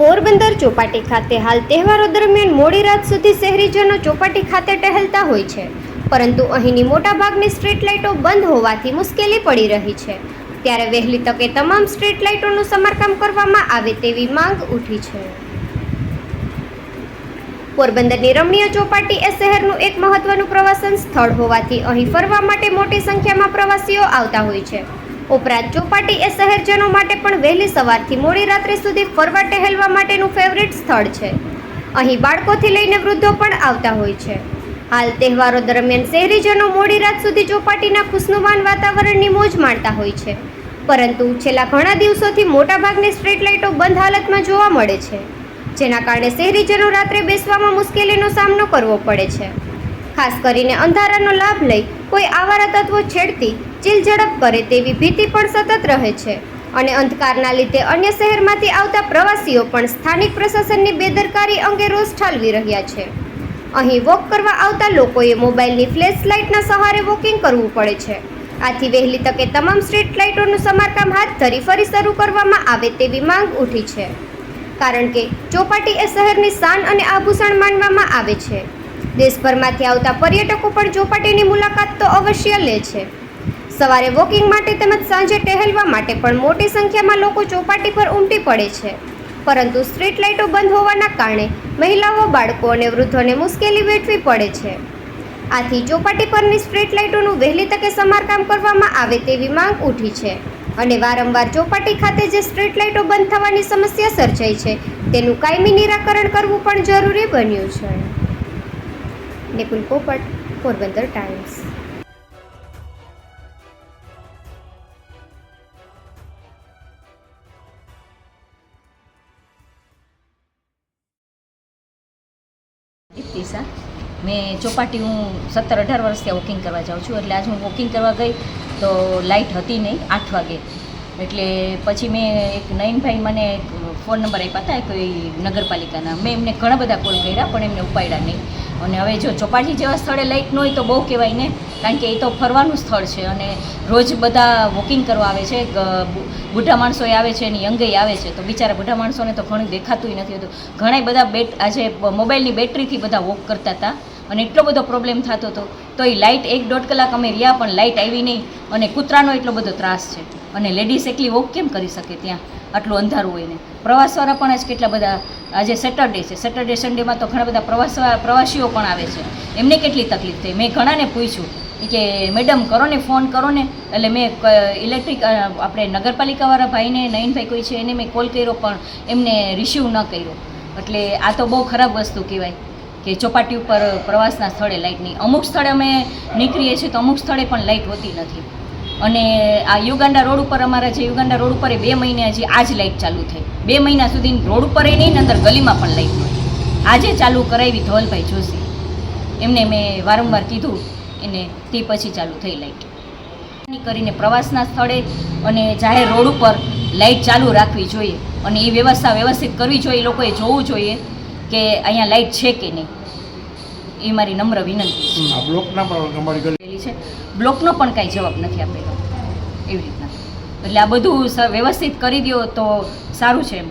પોરબંદર ચોપાટી ખાતે હાલ તહેવારો દરમિયાન મોડી રાત સુધી શહેરીજનો ચોપાટી ખાતે ટહેલતા હોય છે. પરંતુ અહીંની મોટાભાગની સ્ટ્રીટ લાઇટો બંધ હોવાથી મુશ્કેલી પડી રહી છે. ત્યારે વહેલી તકે તમામ સ્ટ્રીટ લાઇટોનું સમારકામ કરવામાં આવે તેવી માંગ ઉઠી છે. પોરબંદરની રમણીય ચોપાટી એ શહેરનું એક મહત્વનું પ્રવાસન સ્થળ હોવાથી અહીં ફરવા માટે મોટી સંખ્યામાં પ્રવાસીઓ આવતા હોય છે. ઉપરાંત ચોપાટી એ શહેરજનો માટે પણ વહેલી સવારથી મોડી રાત્રે સુધી ફરવા ટહેલવા માટેનું ફેવરિટ સ્થળ છે. અહીં બાળકોથી લઈને વૃદ્ધો પણ આવતા હોય છે. હાલ તહેવારો દરમિયાન શહેરીજનો મોડી રાત સુધી ચોપાટીના ખુશનુમાન વાતાવરણની મોજ માણતા હોય છે. પરંતુ છેલ્લા ઘણા દિવસોથી મોટાભાગની સ્ટ્રીટ લાઇટો બંધ હાલતમાં જોવા મળે છે. જેના કારણે શહેરીજનો રાત્રે બેસવામાં મુશ્કેલીનો સામનો કરવો પડે છે. ખાસ કરીને અંધારાનો લાભ લઈ કોઈ આવારા તત્વો છેડતી ચીલ ઝડપ કરે તેવી ભીતિ પણ સતત રહે છે. અને અંધકારના લીધે અન્ય શહેરમાંથી આવતા પ્રવાસીઓ પણ સ્થાનિક પ્રશાસનની બેદરકારી અંગે રોષ ઠાલવી રહ્યા છે. અહીં વોક કરવા આવતા લોકોએ મોબાઈલની ફ્લેશ લાઇટના સહારે વોકિંગ કરવું પડે છે. આથી વહેલી તકે તમામ સ્ટ્રીટ લાઇટોનું સમારકામ હાથ ધરી ફરી શરૂ કરવામાં આવે તેવી માંગ ઉઠી છે. કારણ કે ચોપાટી એ શહેરની શાન અને આભૂષણ માનવામાં આવે છે. દેશભરમાંથી આવતા પર્યટકો પણ ચોપાટીની મુલાકાત તો અવશ્ય લે છે. સવારે વોકિંગ માટે તેમજ સાંજે ટહેલવા માટે પણ મોટી સંખ્યામાં લોકો ચોપાટી પર ઉમટી પડે છે. પરંતુ સ્ટ્રીટ લાઇટો બંધ હોવાના કારણે મહિલાઓ, બાળકો અને વૃદ્ધોને મુશ્કેલી વેઠવી પડે છે. આથી ચોપાટી પરની સ્ટ્રીટ લાઇટોનું વહેલી તકે સમારકામ કરવામાં આવે તેવી માંગ ઉઠી છે. અને વારંવાર ચોપાટી ખાતે જે સ્ટ્રીટ લાઇટો બંધ થવાની સમસ્યા સર્જાઈ છે, તેનું કાયમી નિરાકરણ કરવું પણ જરૂરી બન્યું છે. નિકુલ પોપટ, પોરબંદર ટાઈમ્સ. દીપ્તિસા મેં ચોપાટી હું સત્તર અઢાર વર્ષથી વોકિંગ કરવા જાઉં છું, એટલે આજે હું વોકિંગ કરવા ગઈ તો લાઇટ હતી નહીં, આઠ વાગે. એટલે પછી મેં એક નયનભાઈ મને એક ફોન નંબર આપ્યા હતા, કોઈ નગરપાલિકાના. મેં એમને ઘણા બધા કોલ કર્યા, પણ એમને ઉપાડ્યા નહીં. અને હવે જો ચોપાટી જેવા સ્થળે લાઇટ ન હોય તો બહુ કહેવાય ને. કારણ કે એ તો ફરવાનું સ્થળ છે અને રોજ બધા વોકિંગ કરવા આવે છે. બુઢા માણસો આવે છે અને યંગે આવે છે. તો બિચારા બુઢા માણસોને તો ઘણું દેખાતું નથી હોતું. ઘણા બધા બેટ, આજે મોબાઈલની બેટરીથી બધા વોક કરતા હતા અને એટલો બધો પ્રોબ્લેમ થતો હતો. તો એ લાઇટ એક દોઢ કલાક અમે રહ્યા પણ લાઇટ આવી નહીં અને કૂતરાનો એટલો બધો ત્રાસ છે. અને લેડીઝ એકલી વોક કેમ કરી શકે ત્યાં? આટલું અંધારું હોય ને. પ્રવાસવાળા પણ આજ કેટલા બધા, આજે સેટરડે છે. સેટરડે સન્ડેમાં તો ઘણા બધા પ્રવાસ પ્રવાસીઓ પણ આવે છે. એમને કેટલી તકલીફ થઈ? મેં ઘણાને પૂછ્યું. કે મેડમ કરો ને ફોન કરો ને. એટલે મેં ઇલેક્ટ્રિક આપણે નગરપાલિકાવાળા ભાઈને, નયનભાઈ કોઈ છે, એને મેં કોલ કર્યો, પણ એમને રિસીવ ન કર્યો. એટલે આ તો બહુ ખરાબ વસ્તુ કહેવાય કે ચોપાટી ઉપર પ્રવાસના સ્થળે લાઇટની અમુક સ્થળે અમે નીકળીએ છીએ તો અમુક સ્થળે પણ લાઇટ હોતી નથી. અને આ યુગાંડા રોડ ઉપર અમારા જે યુગાંડા રોડ ઉપર બે મહિને હજી આજ લાઇટ ચાલુ થઈ. બે મહિના સુધી રોડ ઉપર એ નહીં અંદર ગલીમાં પણ લાઇટ નહોતી આજે ચાલુ કરાવી ધવલભાઈ જોશી. એમને મેં વારંવાર કીધું, એને તે પછી ચાલુ થઈ લાઇટ કરીને પ્રવાસના સ્થળે અને જાહેર રોડ ઉપર લાઇટ ચાલુ રાખવી જોઈએ. અને એ વ્યવસ્થા વ્યવસ્થિત કરવી જોઈએ, એ લોકોએ જોવું જોઈએ કે અહીંયા લાઇટ છે કે નહીં. એ મારી નમ્ર વિનંતી છે. બ્લોકના પણ અમારી ગલી છે. બ્લોકનો પણ કાંઈ જવાબ નથી આપેલો. એવી રીતના. એટલે આ બધું વ્યવસ્થિત કરી દો તો સારું છે એમ.